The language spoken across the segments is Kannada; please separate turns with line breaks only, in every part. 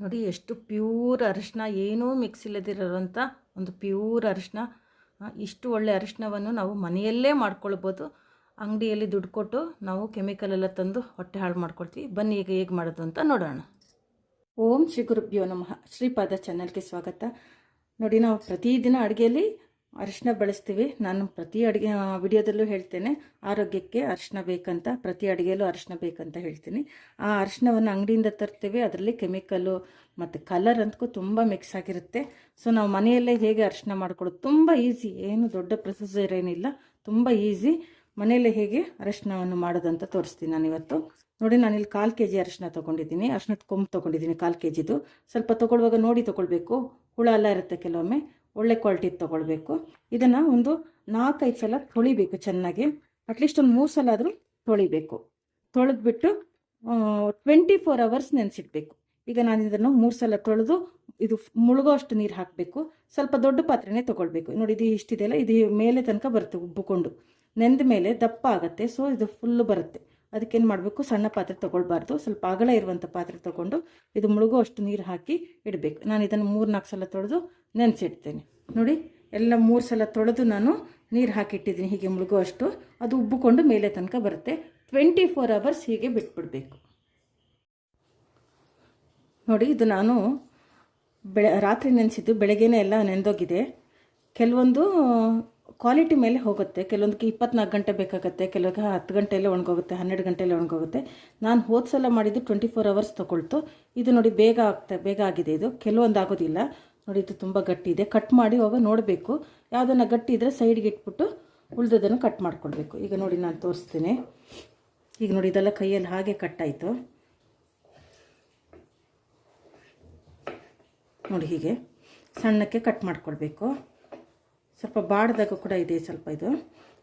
ನೋಡಿ ಎಷ್ಟು ಪ್ಯೂರ್ ಅರಿಶಿನ, ಏನೂ ಮಿಕ್ಸ್ ಇಲ್ಲದಿರೋಂಥ ಒಂದು ಪ್ಯೂರ್ ಅರಿಶಿನ ಇಷ್ಟು ಒಳ್ಳೆ ಅರಿಶಿನವನ್ನು ನಾವು ಮನೆಯಲ್ಲೇ ಮಾಡ್ಕೊಳ್ಬೋದು. ಅಂಗಡಿಯಲ್ಲಿ ದುಡ್ಡು ಕೊಟ್ಟು ನಾವು ಕೆಮಿಕಲ್ ಎಲ್ಲ ತಂದು ಹೊಟ್ಟೆ ಹಾಳು ಮಾಡ್ಕೊಳ್ತೀವಿ. ಬನ್ನಿ ಈಗ ಹೇಗೆ ಮಾಡೋದು ಅಂತ ನೋಡೋಣ. ಓಂ ಶ್ರೀ ಗುರುಭ್ಯೋ ನಮಃ. ಶ್ರೀಪಾದ ಚಾನಲ್ಗೆ ಸ್ವಾಗತ. ನೋಡಿ ನಾವು ಪ್ರತಿದಿನ ಅಡುಗೆಯಲ್ಲಿ ಅರಿಶಿನ ಬಳಸ್ತೀವಿ. ನಾನು ಪ್ರತಿ ಅಡುಗೆ ವಿಡಿಯೋದಲ್ಲೂ ಹೇಳ್ತೇನೆ, ಆರೋಗ್ಯಕ್ಕೆ ಅರಿಶಿನ ಬೇಕಂತ, ಪ್ರತಿ ಅಡುಗೆಯಲ್ಲೂ ಅರಿಶಿನ ಬೇಕಂತ ಹೇಳ್ತೀನಿ. ಆ ಅರಿಶಿನವನ್ನು ಅಂಗಡಿಯಿಂದ ತರ್ತೀವಿ, ಅದರಲ್ಲಿ ಕೆಮಿಕಲ್ಲು ಮತ್ತು ಕಲರ್ ಅಂತಕ್ಕೂ ತುಂಬ ಮಿಕ್ಸ್ ಆಗಿರುತ್ತೆ. ಸೊ ನಾವು ಮನೆಯಲ್ಲೇ ಹೇಗೆ ಅರಿಶಿನ ಮಾಡ್ಕೊಳ್ಳೋದು? ತುಂಬ ಈಸಿ ಏನು ದೊಡ್ಡ ಪ್ರೊಸೀಜರ್ ಏನಿಲ್ಲ. ತುಂಬ ಈಸಿ ಮನೆಯಲ್ಲೇ ಹೇಗೆ ಅರಿಶಿನವನ್ನು ಮಾಡೋದಂತ ತೋರಿಸ್ತೀನಿ ನಾನು ಇವತ್ತು. ನೋಡಿ, ನಾನು ಇಲ್ಲಿ ಕಾಲು ಕೆ ಜಿ ಅರಿಶಿನ ತೊಗೊಂಡಿದ್ದೀನಿ. ಅರಿಶಿನದ ಕೊಂಬು ತೊಗೊಂಡಿದ್ದೀನಿ ಕಾಲು ಕೆ ಜಿದು ಸ್ವಲ್ಪ ತೊಗೊಳ್ಳುವಾಗ ನೋಡಿ ತೊಗೊಳ್ಬೇಕು. ಹುಳ ಎಲ್ಲ ಇರುತ್ತೆ ಕೆಲವೊಮ್ಮೆ. ಒಳ್ಳೆ ಕ್ವಾಲಿಟಿ ತೊಗೊಳ್ಬೇಕು. ಇದನ್ನು ಒಂದು ನಾಲ್ಕೈದು ಸಲ ತೊಳಿಬೇಕು ಚೆನ್ನಾಗಿ. ಅಟ್ಲೀಸ್ಟ್ ಒಂದು ಮೂರು ಸಲ ಆದರೂ ತೊಳಿಬೇಕು. ತೊಳೆದ್ಬಿಟ್ಟು ಟ್ವೆಂಟಿ ಫೋರ್ ಅವರ್ಸ್ ನೆನೆಸಿಡ್ಬೇಕು. ಈಗ ನಾನು ಇದನ್ನು ಮೂರು ಸಲ ತೊಳೆದು, ಇದು ಮುಳುಗೋ ಅಷ್ಟು ನೀರು ಹಾಕಬೇಕು. ಸ್ವಲ್ಪ ದೊಡ್ಡ ಪಾತ್ರೆನೇ ತೊಗೊಳ್ಬೇಕು. ನೋಡಿ, ಇದು ಇಷ್ಟಿದೆಯಲ್ಲ, ಇದು ಮೇಲೆ ತನಕ ಬರುತ್ತೆ ಉಬ್ಬಿಕೊಂಡು. ನೆಂದ ಮೇಲೆ ದಪ್ಪ ಆಗುತ್ತೆ ಸೊ ಇದು ಫುಲ್ಲು ಬರುತ್ತೆ. ಅದಕ್ಕೇನು ಮಾಡಬೇಕು, ಸಣ್ಣ ಪಾತ್ರೆ ತೊಗೊಳ್ಬಾರ್ದು. ಸ್ವಲ್ಪ ಅಗಲ ಇರುವಂಥ ಪಾತ್ರೆ ತೊಗೊಂಡು, ಇದು ಮುಳುಗೋ ಅಷ್ಟು ನೀರು ಹಾಕಿ ಇಡಬೇಕು. ನಾನು ಇದನ್ನು ಮೂರು ನಾಲ್ಕು ಸಲ ತೊಳೆದು ನೆನೆಸಿಡ್ತೇನೆ. ನೋಡಿ, ಎಲ್ಲ ಮೂರು ಸಲ ತೊಳೆದು ನಾನು ನೀರು ಹಾಕಿಟ್ಟಿದ್ದೀನಿ. ಹೀಗೆ ಮುಳುಗೋ ಅಷ್ಟು ಅದು ಉಬ್ಬಿಕೊಂಡು ಮೇಲೆ ತನಕ ಬರುತ್ತೆ. ಟ್ವೆಂಟಿ ಫೋರ್ ಅವರ್ಸ್ ಹೀಗೆ ಬಿಟ್ಬಿಡಬೇಕು. ನೋಡಿ, ಇದು ನಾನು ಬೆಳೆ, ರಾತ್ರಿ ನೆನೆಸಿದ್ದು, ಬೆಳಗ್ಗೆನೇ ಎಲ್ಲ ನೆಂದೋಗಿದೆ. ಕೆಲವೊಂದು ಕ್ವಾಲಿಟಿ ಮೇಲೆ ಹೋಗುತ್ತೆ. ಕೆಲವೊಂದಕ್ಕೆ ಇಪ್ಪತ್ನಾಲ್ಕು ಗಂಟೆ ಬೇಕಾಗುತ್ತೆ. ಕೆಲವಕ್ಕೆ ಹತ್ತು ಗಂಟೆಯಲ್ಲೇ ಒಣಗೋಗುತ್ತೆ. ಹನ್ನೆರಡು ಗಂಟೆಯಲ್ಲೇ ಒಣಗೋಗುತ್ತೆ. ನಾನು ಹೋದ ಸಲ ಮಾಡಿದ್ದು ಟ್ವೆಂಟಿ ಫೋರ್ ಅವರ್ಸ್ ತೊಗೊಳ್ತು. ಇದು ನೋಡಿ, ಬೇಗ ಆಗ್ತಾ, ಬೇಗ ಆಗಿದೆ ಇದು. ಕೆಲವೊಂದು ಆಗೋದಿಲ್ಲ ನೋಡಿ, ಇದು ತುಂಬ ಗಟ್ಟಿ ಇದೆ. ಕಟ್ ಮಾಡಿ ಹೋಗ ನೋಡಬೇಕು. ಯಾವುದನ್ನು ಗಟ್ಟಿ ಇದ್ದರೆ ಸೈಡ್ಗೆ ಇಟ್ಬಿಟ್ಟು ಉಳ್ದದನ್ನು ಕಟ್ ಮಾಡ್ಕೊಳ್ಬೇಕು. ಈಗ ನೋಡಿ, ನಾನು ತೋರಿಸ್ತೀನಿ. ಈಗ ನೋಡಿ, ಇದೆಲ್ಲ ಕೈಯಲ್ಲಿ ಹಾಗೆ ಕಟ್ಟಾಯಿತು ನೋಡಿ, ಹೀಗೆ ಸಣ್ಣಕ್ಕೆ ಕಟ್ ಮಾಡ್ಕೊಳ್ಬೇಕು. ಸ್ವಲ್ಪ ಬಾಡ್ದಾಗ ಕೂಡ ಇದೆ ಸ್ವಲ್ಪ ಇದು.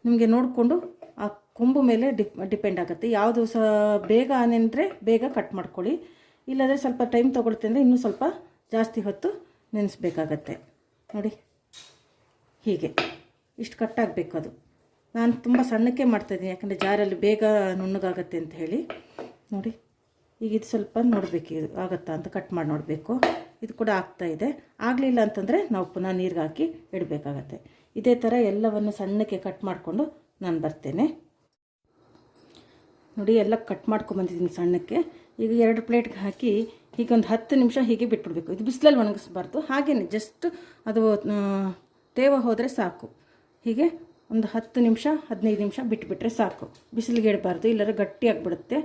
ನಿಮಗೆ ನೋಡಿಕೊಂಡು ಆ ಕೊಂಬು ಮೇಲೆ ಡಿಪ್ ಡಿಪೆಂಡ್ ಆಗುತ್ತೆ. ಯಾವುದು ಸಹ ಬೇಗ ಆನೆಂದರೆ ಬೇಗ ಕಟ್ ಮಾಡ್ಕೊಳ್ಳಿ. ಇಲ್ಲಾಂದರೆ ಸ್ವಲ್ಪ ಟೈಮ್ ತೊಗೊಳ್ತೆ ಅಂದರೆ ಇನ್ನೂ ಸ್ವಲ್ಪ ಜಾಸ್ತಿ ಹೊತ್ತು ನೆನೆಸ್ಬೇಕಾಗತ್ತೆ. ನೋಡಿ. ಹೀಗೆ. ಇಷ್ಟು ಕಟ್ಟಾಗಬೇಕು ಅದು. ನಾನು ತುಂಬ ಸಣ್ಣಕ್ಕೆ ಮಾಡ್ತಾಯಿದ್ದೀನಿ ಯಾಕಂದರೆ ಜಾರಲ್ಲಿ ಬೇಗ ನುಣ್ಣಗಾಗತ್ತೆ ಅಂತ ಹೇಳಿ. ನೋಡಿ. ಈಗ ಇದು ಸ್ವಲ್ಪ ನೋಡಬೇಕು, ಇದು ಆಗುತ್ತಾ ಅಂತ ಕಟ್ ಮಾಡಿ ನೋಡಬೇಕು. ಇದು ಕೂಡ ಆಗ್ತಾ ಇದೆ. ಆಗಲಿಲ್ಲ ಅಂತಂದರೆ ನಾವು ಪುನಃ ನೀರಿಗೆ ಹಾಕಿ ಇಡಬೇಕಾಗತ್ತೆ. ಇದೇ ಥರ ಎಲ್ಲವನ್ನು ಸಣ್ಣಕ್ಕೆ ಕಟ್ ಮಾಡಿಕೊಂಡು ನಾನು ಬರ್ತೇನೆ. ನೋಡಿ, ಎಲ್ಲ ಕಟ್ ಮಾಡ್ಕೊಂಬಂದಿದ್ದೀನಿ ಸಣ್ಣಕ್ಕೆ. ಈಗ ಎರಡು ಪ್ಲೇಟ್ಗೆ ಹಾಕಿ ಹೀಗೆ ಒಂದು ಹತ್ತು ನಿಮಿಷ ಹೀಗೆ ಬಿಟ್ಬಿಡ್ಬೇಕು. ಇದು ಬಿಸಿಲಲ್ಲಿ ಒಣಗಿಸ್ಬಾರ್ದು. ಹಾಗೇನೆ ಜಸ್ಟ್ ಅದು ತೇವ ಹೋದರೆ ಸಾಕು. ಹೀಗೆ ಒಂದು ಹತ್ತು ನಿಮಿಷ, ಹದಿನೈದು ನಿಮಿಷ ಬಿಟ್ಬಿಟ್ರೆ ಸಾಕು. ಬಿಸಿಲಿಗೆ ಇಡಬಾರ್ದು. ಇಲ್ಲರ ಗಟ್ಟಿ ಆಗಿಬಿಡುತ್ತೆ.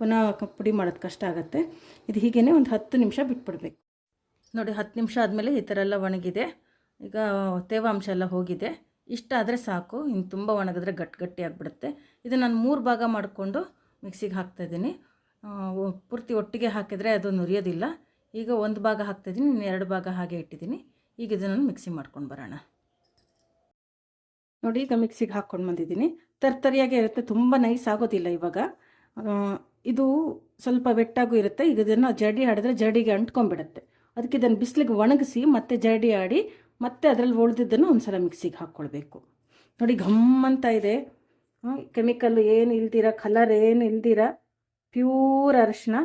ಪುನಃ ಪುಡಿ ಮಾಡೋದು ಕಷ್ಟ ಆಗುತ್ತೆ. ಇದು ಹೀಗೇ ಒಂದು ಹತ್ತು ನಿಮಿಷ ಬಿಟ್ಬಿಡ್ಬೇಕು. ನೋಡಿ, ಹತ್ತು ನಿಮಿಷ ಆದಮೇಲೆ ಈ ಥರ ಎಲ್ಲ ಒಣಗಿದೆ. ಈಗ ತೇವಾಂಶ ಎಲ್ಲ ಹೋಗಿದೆ. ಇಷ್ಟ ಆದರೆ ಸಾಕು. ಇನ್ನು ತುಂಬ ಒಣಗಿದ್ರೆ ಗಟ್ಟಿ ಗಟ್ಟಿ ಆಗಿಬಿಡುತ್ತೆ. ಇದು ನಾನು ಮೂರು ಭಾಗ ಮಾಡಿಕೊಂಡು ಮಿಕ್ಸಿಗೆ ಹಾಕ್ತಾಯಿದ್ದೀನಿ ಪೂರ್ತಿ ಒಟ್ಟಿಗೆ ಹಾಕಿದರೆ ಅದು ನುರಿಯೋದಿಲ್ಲ. ಈಗ ಒಂದು ಭಾಗ ಹಾಕ್ತಿದ್ದೀನಿ ಇನ್ನು ಎರಡು ಭಾಗ ಹಾಗೆ ಇಟ್ಟಿದ್ದೀನಿ. ಈಗ ಇದನ್ನು ಮಿಕ್ಸಿ ಮಾಡ್ಕೊಂಡು ಬರೋಣ. ನೋಡಿ, ಈಗ ಮಿಕ್ಸಿಗೆ ಹಾಕ್ಕೊಂಡು ಬಂದಿದ್ದೀನಿ. ತರ್ತರಿಯಾಗೆ ಇರುತ್ತೆ, ತುಂಬ ನೈಸ್ ಆಗೋದಿಲ್ಲ ಇವಾಗ. ಇದು ಸ್ವಲ್ಪ ಬೆಟ್ಟಾಗೂ ಇರುತ್ತೆ. ಈಗ ಇದನ್ನು ಜಡಿ ಆಡಿದ್ರೆ ಜಡಿಗೆ ಅಂಟ್ಕೊಂಡ್ಬಿಡುತ್ತೆ. ಅದಕ್ಕೆ ಇದನ್ನು ಬಿಸಿಲಿಗೆ ಒಣಗಿಸಿ ಮತ್ತೆ ಜಡಿ ಆಡಿ ಮತ್ತೆ ಅದರಲ್ಲಿ ಉಳಿದಿದ್ದನ್ನು ಒಂದು ಸಲ ಮಿಕ್ಸಿಗೆ ಹಾಕ್ಕೊಳ್ಬೇಕು. ನೋಡಿ ಘಮ್ಮಂತ ಇದೆ. ಕೆಮಿಕಲ್ ಏನು ಇಲ್ದಿರ ಕಲರ್ ಏನು ಇಲ್ದಿರ. ಪ್ಯೂರ್ ಅರಿಶಿನ.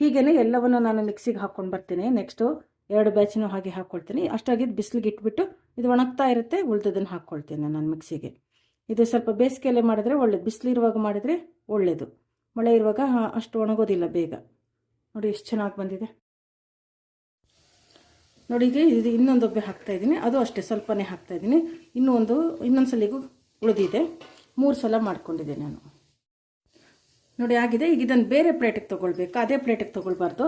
ಹೀಗೇ ಎಲ್ಲವನ್ನು ನಾನು ಮಿಕ್ಸಿಗೆ ಹಾಕ್ಕೊಂಡು ಬರ್ತೀನಿ. ನೆಕ್ಸ್ಟು ಎರಡು ಬ್ಯಾಚನ್ನು ಹಾಗೆ ಹಾಕ್ಕೊಳ್ತೀನಿ. ಅಷ್ಟಾಗಿದ್ದು ಬಿಸಿಲಿಗೆ ಇಟ್ಬಿಟ್ಟು ಇದು ಒಣಗ್ತಾ ಇರುತ್ತೆ, ಉಳ್ದದನ್ನು ಹಾಕ್ಕೊಳ್ತೀನಿ ನಾನು ಮಿಕ್ಸಿಗೆ. ಇದು ಸ್ವಲ್ಪ ಬೇಸಿಗೆಯಲ್ಲೇ ಮಾಡಿದ್ರೆ ಒಳ್ಳೇದು. ಬಿಸಿಲಿರುವಾಗ ಮಾಡಿದರೆ ಒಳ್ಳೆಯದು ಮಳೆ ಇರುವಾಗ ಅಷ್ಟು ಒಣಗೋದಿಲ್ಲ ಬೇಗ. ನೋಡಿ ಎಷ್ಟು ಚೆನ್ನಾಗಿ ಬಂದಿದೆ. ನೋಡಿ ಈಗ ಇದು ಇನ್ನೊಂದು ಒಬ್ಬೆ ಹಾಕ್ತಾ ಇದ್ದೀನಿ. ಅದು ಅಷ್ಟೇ, ಸ್ವಲ್ಪನೇ ಹಾಕ್ತಾ ಇದ್ದೀನಿ. ಇನ್ನೂ ಒಂದು ಇನ್ನೊಂದು ಸಲಿಗೂ ಉಳಿದಿದೆ. ಮೂರು ಸಲ ಮಾಡ್ಕೊಂಡಿದ್ದೆ ನಾನು. ನೋಡಿ ಆಗಿದೆ. ಈಗ ಇದನ್ನು ಬೇರೆ ಪ್ಲೇಟಿಗೆ ತೊಗೊಳ್ಬೇಕು. ಅದೇ ಪ್ಲೇಟಿಗೆ ತೊಗೊಳ್ಬಾರ್ದು.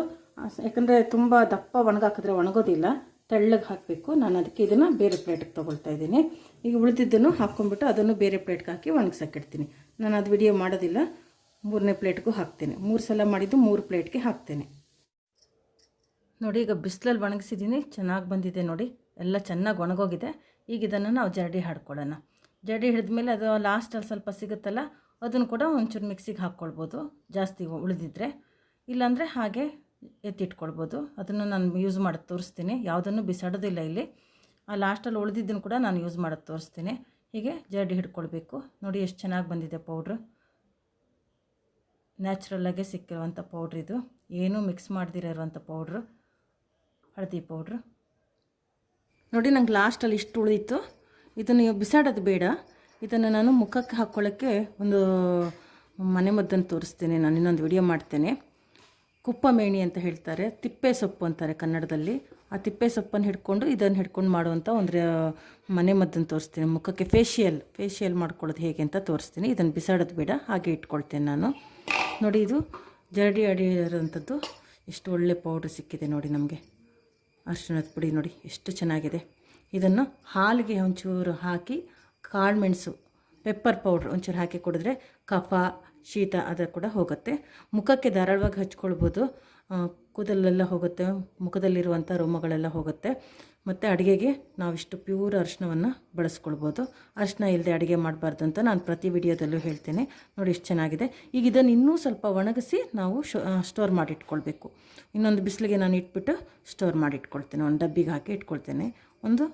ಯಾಕಂದರೆ ತುಂಬ ದಪ್ಪ ಒಣಗಾಕಿದ್ರೆ ಒಣಗೋದಿಲ್ಲ. ತೆಳ್ಳಗೆ ಹಾಕಬೇಕು. ನಾನು ಅದಕ್ಕೆ ಇದನ್ನು ಬೇರೆ ಪ್ಲೇಟಿಗೆ ತೊಗೊಳ್ತಾ ಇದ್ದೀನಿ. ಈಗ ಉಳಿದಿದ್ದನ್ನು ಹಾಕ್ಕೊಂಡ್ಬಿಟ್ಟು ಅದನ್ನು ಬೇರೆ ಪ್ಲೇಟ್ಗೆ ಹಾಕಿ ಒಣಗಿಸಕ್ಕಿಡ್ತೀನಿ ನಾನು ಅದು ವಿಡಿಯೋ ಮಾಡೋದಿಲ್ಲ. ಮೂರನೇ ಪ್ಲೇಟ್ಗೂ ಹಾಕ್ತೇನೆ. ಮೂರು ಸಲ ಮಾಡಿದ್ದು ಮೂರು ಪ್ಲೇಟ್ಗೆ ಹಾಕ್ತೇನೆ. ನೋಡಿ, ಈಗ ಬಿಸಿಲಲ್ಲಿ ಒಣಗಿಸಿದ್ದೀನಿ. ಚೆನ್ನಾಗಿ ಬಂದಿದೆ ನೋಡಿ. ಎಲ್ಲ ಚೆನ್ನಾಗಿ ಒಣಗೋಗಿದೆ. ಈಗ ಇದನ್ನು ನಾವು ಜರಡಿ ಹಾಡ್ಕೊಳ್ಳೋಣ ಜರಡಿ ಹಿಡಿದ್ಮೇಲೆ ಅದು ಲಾಸ್ಟಲ್ಲಿ ಸ್ವಲ್ಪ ಸಿಗುತ್ತಲ್ಲ ಅದನ್ನು ಕೂಡ ಒಂಚೂರು ಮಿಕ್ಸಿಗೆ ಹಾಕ್ಕೊಳ್ಬೋದು. ಜಾಸ್ತಿ ಉಳಿದಿದ್ರೆ. ಇಲ್ಲಾಂದರೆ ಹಾಗೆ ಎತ್ತಿಟ್ಕೊಳ್ಬೋದು. ಅದನ್ನು ನಾನು ಯೂಸ್ ಮಾಡೋದು ತೋರಿಸ್ತೀನಿ. ಯಾವುದನ್ನು ಬಿಸಾಡೋದಿಲ್ಲ ಇಲ್ಲಿ. ಆ ಲಾಸ್ಟಲ್ಲಿ ಉಳಿದಿದ್ದನ್ನು ಕೂಡ ನಾನು ಯೂಸ್ ಮಾಡೋದು ತೋರಿಸ್ತೀನಿ. ಹೀಗೆ ಜರಡಿ ಹಿಡ್ಕೊಳ್ಬೇಕು. ನೋಡಿ ಎಷ್ಟು ಚೆನ್ನಾಗಿ ಬಂದಿದೆ ಪೌಡ್ರು ನ್ಯಾಚುರಲ್ಲಾಗೆ ಸಿಕ್ಕಿರುವಂಥ ಪೌಡ್ರ್ ಇದು. ಏನೂ ಮಿಕ್ಸ್ ಮಾಡದಿರೋ ಇರುವಂಥ ಪೌಡ್ರು ಹಳದಿ ಪೌಡ್ರು ನೋಡಿ ನಂಗೆ ಲಾಸ್ಟಲ್ಲಿ ಇಷ್ಟು ಉಳಿದಿತ್ತು. ಇದನ್ನು ಬಿಸಾಡೋದು ಬೇಡ. ಇದನ್ನು ನಾನು ಮುಖಕ್ಕೆ ಹಾಕ್ಕೊಳ್ಳೋಕ್ಕೆ ಒಂದು ಮನೆ ಮದ್ದನ್ನು ತೋರಿಸ್ತೇನೆ. ನಾನು ಇನ್ನೊಂದು ವಿಡಿಯೋ ಮಾಡ್ತೇನೆ. ಕುಪ್ಪಮೇಣಿ ಅಂತ ಹೇಳ್ತಾರೆ. ತಿಪ್ಪೆ ಸೊಪ್ಪು ಅಂತಾರೆ ಕನ್ನಡದಲ್ಲಿ. ಆ ತಿಪ್ಪೆ ಸೊಪ್ಪನ್ನು ಹಿಡ್ಕೊಂಡು ಇದನ್ನು ಹಿಡ್ಕೊಂಡು ಮಾಡುವಂಥ ಒಂದು ಮನೆ ಮದ್ದನ್ನು ತೋರಿಸ್ತೀನಿ. ಮುಖಕ್ಕೆ ಫೇಶಿಯಲ್ ಫೇಶಿಯಲ್ ಮಾಡ್ಕೊಳ್ಳೋದು ಹೇಗೆ ಅಂತ ತೋರಿಸ್ತೀನಿ. ಇದನ್ನು ಬಿಸಾಡೋದು ಬೇಡ. ಹಾಗೆ ಇಟ್ಕೊಳ್ತೇನೆ ನಾನು. ನೋಡಿ, ಇದು ಜರಡಿ ಅಡಿ ಇರೋಂಥದ್ದು ಎಷ್ಟು ಒಳ್ಳೆ ಪೌಡ್ರ್ ಸಿಕ್ಕಿದೆ ನೋಡಿ ನಮಗೆ. ಅರ್ಶಿನದ ಪುಡಿ ನೋಡಿ, ಎಷ್ಟು ಚೆನ್ನಾಗಿದೆ. ಇದನ್ನು ಹಾಲಿಗೆ ಒಂಚೂರು ಹಾಕಿ ಕಾಳುಮೆಣಸು ಪೆಪ್ಪರ್ ಪೌಡ್ರ್ ಒಂಚೂರು ಹಾಕಿ ಕುಡಿದ್ರೆ ಕಫ, ಶೀತ ಅದು ಕೂಡ ಹೋಗುತ್ತೆ. ಮುಖಕ್ಕೆ ಧಾರಾಳವಾಗಿ ಹಚ್ಕೊಳ್ಬೋದು. ಕೂದಲೆಲ್ಲ ಹೋಗುತ್ತೆ ಮುಖದಲ್ಲಿರುವಂಥ ರೋಮಗಳೆಲ್ಲ ಹೋಗುತ್ತೆ. ಮತ್ತು ಅಡುಗೆಗೆ ನಾವಿಷ್ಟು ಪ್ಯೂರ್ ಅರಿಶಿನವನ್ನು ಬಳಸ್ಕೊಳ್ಬೋದು. ಅರಿಶಿನ ಇಲ್ಲದೆ ಅಡುಗೆ ಮಾಡಬಾರ್ದು ಅಂತ ನಾನು ಪ್ರತಿ ವಿಡಿಯೋದಲ್ಲೂ ಹೇಳ್ತೇನೆ. ನೋಡಿ ಎಷ್ಟು ಚೆನ್ನಾಗಿದೆ. ಈಗ ಇದನ್ನು ಇನ್ನೂ ಸ್ವಲ್ಪ ಒಣಗಿಸಿ ನಾವು ಸ್ಟೋರ್ ಮಾಡಿ ಇಟ್ಕೊಳ್ಬೇಕು ಇನ್ನೊಂದು ಬಿಸಿಲಿಗೆ ನಾನು ಇಟ್ಬಿಟ್ಟು ಸ್ಟೋರ್ ಮಾಡಿ ಇಟ್ಕೊಳ್ತೇನೆ ಒಂದು ಡಬ್ಬಿಗೆ ಹಾಕಿ ಇಟ್ಕೊಳ್ತೇನೆ. ಒಂದು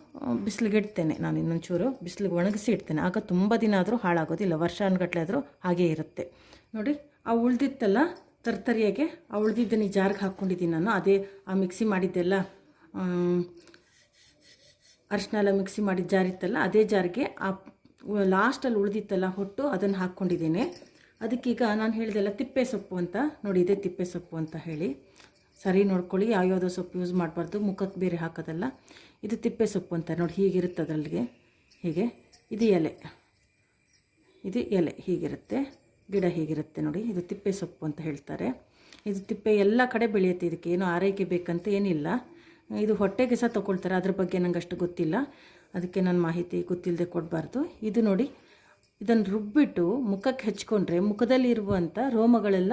ಬಿಸಿಲಿಗೆ ಇಡ್ತೇನೆ ನಾನು ಇನ್ನೊಂಚೂರು, ಬಿಸಿಲಿಗೆ ಒಣಗಿಸಿ ಇಡ್ತೇನೆ. ಆಗ ತುಂಬ ದಿನ ಆದರೂ ಹಾಳಾಗೋದಿಲ್ಲ ವರ್ಷಾನುಗಟ್ಟಲೆ ಆದರೂ ಹಾಗೇ ಇರುತ್ತೆ. ನೋಡಿ, ಆ ಉಳ್ದಿತ್ತಲ್ಲ ತರ್ತರಿಯಾಗೆ, ಆ ಉಳ್ದಿದ್ದನ್ನು ಈ ಜಾರ್ಗೆ ಹಾಕ್ಕೊಂಡಿದ್ದೀನಿ ನಾನು. ಅದೇ, ಆ ಮಿಕ್ಸಿ ಮಾಡಿದ್ದೆಲ್ಲ ಅರಿಶಿನ ಮಿಕ್ಸಿ ಮಾಡಿದ ಜಾರಿತ್ತಲ್ಲ ಅದೇ ಜಾರಿಗೆ ಆ ಲಾಸ್ಟಲ್ಲಿ ಉಳಿದಿತ್ತಲ್ಲ ಹೊಟ್ಟು ಅದನ್ನು ಹಾಕ್ಕೊಂಡಿದ್ದೀನಿ. ಅದಕ್ಕೀಗ ನಾನು ಹೇಳಿದೆಲ್ಲ ತಿಪ್ಪೆ ಸೊಪ್ಪು ಅಂತ, ನೋಡಿ, ಇದೇ ತಿಪ್ಪೆ ಸೊಪ್ಪು ಅಂತ ಹೇಳಿ. ಸರಿ ನೋಡ್ಕೊಳ್ಳಿ, ಯಾವ್ಯಾವುದೋ ಸೊಪ್ಪು ಯೂಸ್ ಮಾಡಬಾರ್ದು, ಮುಖಕ್ಕೆ ಬೇರೆ ಹಾಕೋದಲ್ಲ. ಇದು ತಿಪ್ಪೆ ಸೊಪ್ಪು ಅಂತ ನೋಡಿ, ಹೀಗಿರುತ್ತೆ ಅದರಲ್ಲಿಗೆ. ಹೀಗೆ, ಇದು ಎಲೆ. ಇದು ಎಲೆ, ಹೀಗಿರುತ್ತೆ. ಗಿಡ ಹೀಗಿರುತ್ತೆ ನೋಡಿ, ಇದು ತಿಪ್ಪೆ ಸೊಪ್ಪು ಅಂತ ಹೇಳ್ತಾರೆ. ಇದು ತಿಪ್ಪೆ ಎಲ್ಲ ಕಡೆ ಬೆಳೆಯುತ್ತೆ, ಇದಕ್ಕೆ ಏನು ಆರೈಕೆ ಬೇಕಂತ ಏನಿಲ್ಲ. ಇದು ಹೊಟ್ಟೆಗೆ ಸಹ ತೊಗೊಳ್ತಾರೆ, ಅದ್ರ ಬಗ್ಗೆ ನಂಗೆ ಅಷ್ಟು ಗೊತ್ತಿಲ್ಲ. ಅದಕ್ಕೆ ನಾನು ಮಾಹಿತಿ ಗೊತ್ತಿಲ್ಲದೆ ಕೊಡಬಾರ್ದು. ಇದು ನೋಡಿ, ಇದನ್ನು ರುಬ್ಬಿಟ್ಟು ಮುಖಕ್ಕೆ ಹಚ್ಕೊಂಡ್ರೆ ಮುಖದಲ್ಲಿ ಇರುವಂಥ ರೋಮಗಳೆಲ್ಲ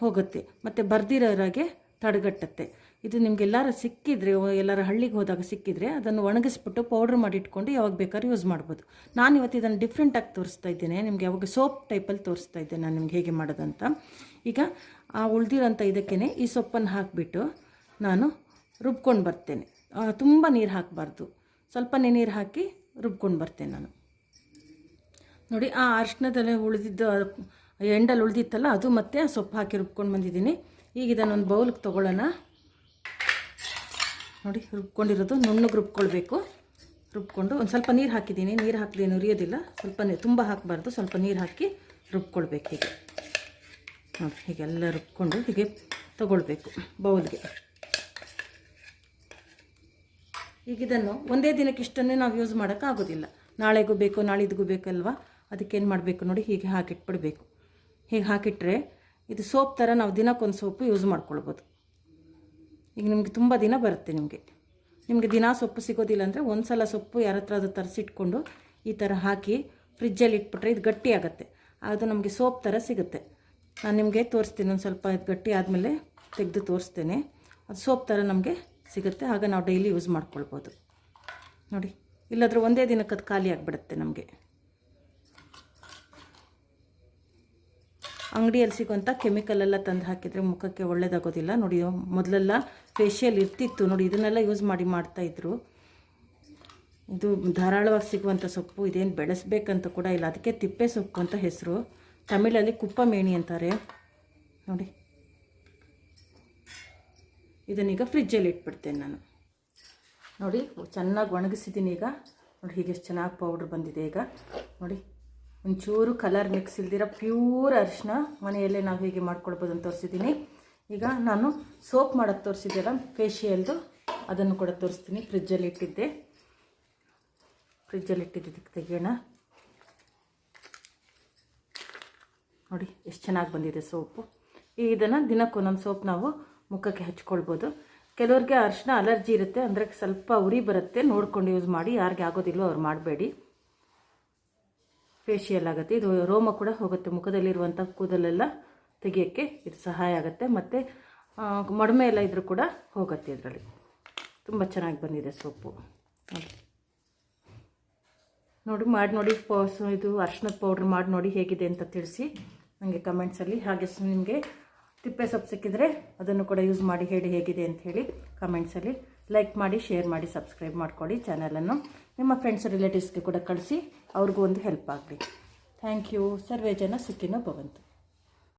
ಹೋಗುತ್ತೆ. ಮತ್ತು ಬರ್ದಿರೋರಾಗೆ ತಡೆಗಟ್ಟುತ್ತೆ. ಇದು ನಿಮಗೆಲ್ಲರೂ ಸಿಕ್ಕಿದ್ರೆ, ಎಲ್ಲರ ಹಳ್ಳಿಗೆ ಹೋದಾಗ ಸಿಕ್ಕಿದ್ರೆ ಅದನ್ನು ಒಣಗಿಸ್ಬಿಟ್ಟು ಪೌಡ್ರ್ ಮಾಡಿ ಇಟ್ಕೊಂಡು ಯಾವಾಗ ಬೇಕಾದ್ರೂ ಯೂಸ್ ಮಾಡ್ಬೋದು. ನಾನು ಇವತ್ತು ಇದನ್ನು ಡಿಫ್ರೆಂಟಾಗಿ ತೋರಿಸ್ತಾ ಇದ್ದೇನೆ, ನಿಮಗೆ ಯಾವಾಗ ಸೋಪ್ ಟೈಪಲ್ಲಿ ತೋರಿಸ್ತಾ ಇದ್ದೆ ನಾನು ನಿಮ್ಗೆ ಹೇಗೆ ಮಾಡೋದಂತ. ಈಗ ಆ ಉಳ್ದಿರೋಂಥ ಇದಕ್ಕೇ ಈ ಸೊಪ್ಪನ್ನು ಹಾಕಿಬಿಟ್ಟು ನಾನು ರುಬ್ಕೊಂಡು ಬರ್ತೇನೆ. ತುಂಬ ನೀರು ಹಾಕಬಾರ್ದು. ಸ್ವಲ್ಪನೇ ನೀರು ಹಾಕಿ ರುಬ್ಕೊಂಡು ಬರ್ತೇನೆ ನಾನು. ನೋಡಿ, ಆ ಅರ್ಶಿನದಲ್ಲಿ ಉಳಿದಿದ್ದು ಎಂಡಲ್ಲಿ ಉಳಿದಿತ್ತಲ್ಲ, ಅದು ಮತ್ತೆ ಸೊಪ್ಪು ಹಾಕಿ ರುಬ್ಕೊಂಡು ಬಂದಿದ್ದೀನಿ. ಈಗ ಇದನ್ನೊಂದು ಬೌಲ್ಗೆ ತೊಗೊಳ್ಳೋಣ. ನೋಡಿ, ರುಬ್ಕೊಂಡಿರೋದು ನುಣ್ಣಗೆ ರುಬ್ಕೊಳ್ಬೇಕು. ರುಬ್ಕೊಂಡು ಒಂದು ಸ್ವಲ್ಪ ನೀರು ಹಾಕಿದ್ದೀನಿ. ನೀರು ಹಾಕಿದೇನು ಉರಿಯೋದಿಲ್ಲ. ಸ್ವಲ್ಪ ತುಂಬ ಹಾಕಬಾರ್ದು. ಸ್ವಲ್ಪ ನೀರು ಹಾಕಿ ರುಬ್ಕೊಳ್ಬೇಕು ಹೀಗೆ. ನೋಡಿ, ಹೀಗೆಲ್ಲ ರುಬ್ಕೊಂಡು ಹೀಗೆ ತೊಗೊಳ್ಬೇಕು ಬೌಲ್ಗೆ ಈಗ ಇದನ್ನು ಒಂದೇ ದಿನಕ್ಕೆ ಇಷ್ಟನ್ನೇ ನಾವು ಯೂಸ್ ಮಾಡೋಕ್ಕಾಗೋದಿಲ್ಲ ನಾಳೆಗೂ ಬೇಕು ನಾಳಿದ್ಗೂ ಬೇಕಲ್ವಾ? ಅದಕ್ಕೇನು ಮಾಡಬೇಕು? ನೋಡಿ, ಹೀಗೆ ಹಾಕಿಟ್ಬಿಡ್ಬೇಕು. ಹೀಗೆ ಹಾಕಿಟ್ರೆ ಇದು ಸೋಪ್ ಥರ ನಾವು ದಿನಕ್ಕೊಂದು ಸೋಪು ಯೂಸ್ ಮಾಡ್ಕೊಳ್ಬೋದು. ಈಗ ನಿಮಗೆ ತುಂಬ ದಿನ ಬರುತ್ತೆ ನಿಮಗೆ. ನಿಮಗೆ ದಿನ ಸೊಪ್ಪು ಸಿಗೋದಿಲ್ಲ ಅಂದರೆ ಒಂದು ಸಲ ಸೊಪ್ಪು ಯಾರ ಹತ್ರ ಅದು ತರಿಸಿಟ್ಕೊಂಡು ಈ ಥರ ಹಾಕಿ ಫ್ರಿಜ್ಜಲ್ಲಿ ಇಟ್ಬಿಟ್ರೆ ಇದು ಗಟ್ಟಿ ಆಗುತ್ತೆ. ಅದು ನಮಗೆ ಸೋಪ್ ಥರ ಸಿಗುತ್ತೆ. ನಾನು ನಿಮಗೆ ತೋರಿಸ್ತೀನಿ, ಒಂದು ಸ್ವಲ್ಪ ಇದು ಗಟ್ಟಿ ಆದಮೇಲೆ ತೆಗೆದು ತೋರಿಸ್ತೇನೆ. ಅದು ಸೋಪ್ ಥರ ನಮಗೆ ಸಿಗುತ್ತೆ, ಆಗ ನಾವು ಡೈಲಿ ಯೂಸ್ ಮಾಡ್ಕೊಳ್ಬೋದು. ನೋಡಿ, ಇಲ್ಲಾದರೂ ಒಂದೇ ದಿನಕ್ಕೆ ಅದು ಖಾಲಿ ಆಗಿಬಿಡುತ್ತೆ ನಮಗೆ. ಅಂಗಡಿಯಲ್ಲಿ ಸಿಗುವಂಥ ಕೆಮಿಕಲ್ ಎಲ್ಲ ತಂದು ಹಾಕಿದರೆ ಮುಖಕ್ಕೆ ಒಳ್ಳೇದಾಗೋದಿಲ್ಲ. ನೋಡಿ ಮೊದಲೆಲ್ಲ ಫೇಶಿಯಲ್ ಇರ್ತಿತ್ತು. ನೋಡಿ, ಇದನ್ನೆಲ್ಲ ಯೂಸ್ ಮಾಡಿ ಮಾಡ್ತಾಯಿದ್ರು ಇದು ಧಾರಾಳವಾಗಿ ಸಿಗುವಂಥ ಸೊಪ್ಪು, ಇದೇನು ಬೆಳೆಸ್ಬೇಕಂತ ಕೂಡ ಇಲ್ಲ. ಅದಕ್ಕೆ ತಿಪ್ಪೆ ಸೊಪ್ಪು ಅಂತ ಹೆಸರು. ತಮಿಳಲ್ಲಿ ಕುಪ್ಪಮೇಣಿ ಅಂತಾರೆ. ನೋಡಿ. ಇದನ್ನೀಗ ಫ್ರಿಜ್ಜಲ್ಲಿ ಇಟ್ಬಿಡ್ತೇನೆ ನಾನು. ನೋಡಿ, ಚೆನ್ನಾಗಿ ಒಣಗಿಸಿದ್ದೀನಿ ಈಗ. ನೋಡಿ, ಹೀಗೆ ಎಷ್ಟು ಚೆನ್ನಾಗಿ ಪೌಡ್ರ್ ಬಂದಿದೆ ಈಗ. ನೋಡಿ. ಒಂಚೂರು ಕಲರ್ ಮಿಕ್ಸ್ ಇಲ್ದಿರೋ ಪ್ಯೂರ್ ಅರಿಶಿನ ಮನೆಯಲ್ಲೇ ನಾವು ಹೇಗೆ ಮಾಡ್ಕೊಳ್ಬೋದು ಅಂತ ತೋರಿಸಿದ್ದೀನಿ ಈಗ ನಾನು ಸೋಪ್ ಮಾಡೋದು ತೋರಿಸಿದ್ದೆಲ್ಲ ಫೇಶಿಯಲ್ದು ಅದನ್ನು ಕೂಡ ತೋರಿಸ್ತೀನಿ ಫ್ರಿಜ್ಜಲ್ಲಿ ಇಟ್ಟಿದ್ದೆ. ಫ್ರಿಜ್ಜಲ್ಲಿ ಇಟ್ಟಿದ್ದಕ್ಕೆ ತೆಗಿಯೋಣ. ನೋಡಿ, ಎಷ್ಟು ಚೆನ್ನಾಗಿ ಬಂದಿದೆ ಸೋಪು ಈಗ ಇದನ್ನು ದಿನಕ್ಕೊಂದೊಂದು ಸೋಪ್ ನಾವು ಮುಖಕ್ಕೆ ಹಚ್ಕೊಳ್ಬೋದು. ಕೆಲವ್ರಿಗೆ ಅರಿಶಿನ ಅಲರ್ಜಿ ಇರುತ್ತೆ, ಅಂದರೆ ಸ್ವಲ್ಪ ಉರಿ ಬರುತ್ತೆ. ನೋಡ್ಕೊಂಡು ಯೂಸ್ ಮಾಡಿ, ಯಾರಿಗೆ ಆಗೋದಿಲ್ಲೋ ಅವ್ರು ಮಾಡಬೇಡಿ. ಫೇಶಿಯಲ್ ಆಗುತ್ತೆ. ಇದು ರೋಮ ಕೂಡ ಹೋಗುತ್ತೆ. ಮುಖದಲ್ಲಿರುವಂಥ ಕೂದಲೆಲ್ಲ ತೆಗಿಯೋಕ್ಕೆ ಇದು ಸಹಾಯ ಆಗುತ್ತೆ. ಮತ್ತು ಮಡಮೆ ಎಲ್ಲ ಇದ್ರೂ ಕೂಡ ಹೋಗುತ್ತೆ ಇದರಲ್ಲಿ. ತುಂಬ ಚೆನ್ನಾಗಿ ಬಂದಿದೆ ಸೋಪು. ನೋಡಿ. ಮಾಡಿ ನೋಡಿ ಪೌಸ್ ಇದು ಅರ್ಶಿನದ ಪೌಡ್ರ್ ಮಾಡಿ ನೋಡಿ ಹೇಗಿದೆ ಅಂತ ತಿಳಿಸಿ ನನಗೆ ಕಮೆಂಟ್ಸಲ್ಲಿ ಹಾಗೆ ನಿಮಗೆ ತಿಪ್ಪೆ ಸೊಪ್ಪು ಸಿಕ್ಕಿದರೆ ಅದನ್ನು ಕೂಡ ಯೂಸ್ ಮಾಡಿ ಹೇಳಿ ಹೇಗಿದೆ ಅಂತ ಹೇಳಿ ಕಮೆಂಟ್ಸಲ್ಲಿ ಲೈಕ್ ಮಾಡಿ ಶೇರ್ ಮಾಡಿ ಸಬ್ಸ್ಕ್ರೈಬ್ ಮಾಡ್ಕೊಳ್ಳಿ. ಚಾನಲನ್ನು ನಿಮ್ಮ ಫ್ರೆಂಡ್ಸ್ ರಿಲೇಟಿವ್ಸ್ಗೆ ಕೂಡ ಕಳಿಸಿ. ಅವ್ರಿಗೂ ಒಂದು ಹೆಲ್ಪ್ ಆಗಲಿ. ಥ್ಯಾಂಕ್ ಯು ಸರ್ವೇ ಜನ ಸುಖಿನ ಭವಂತು.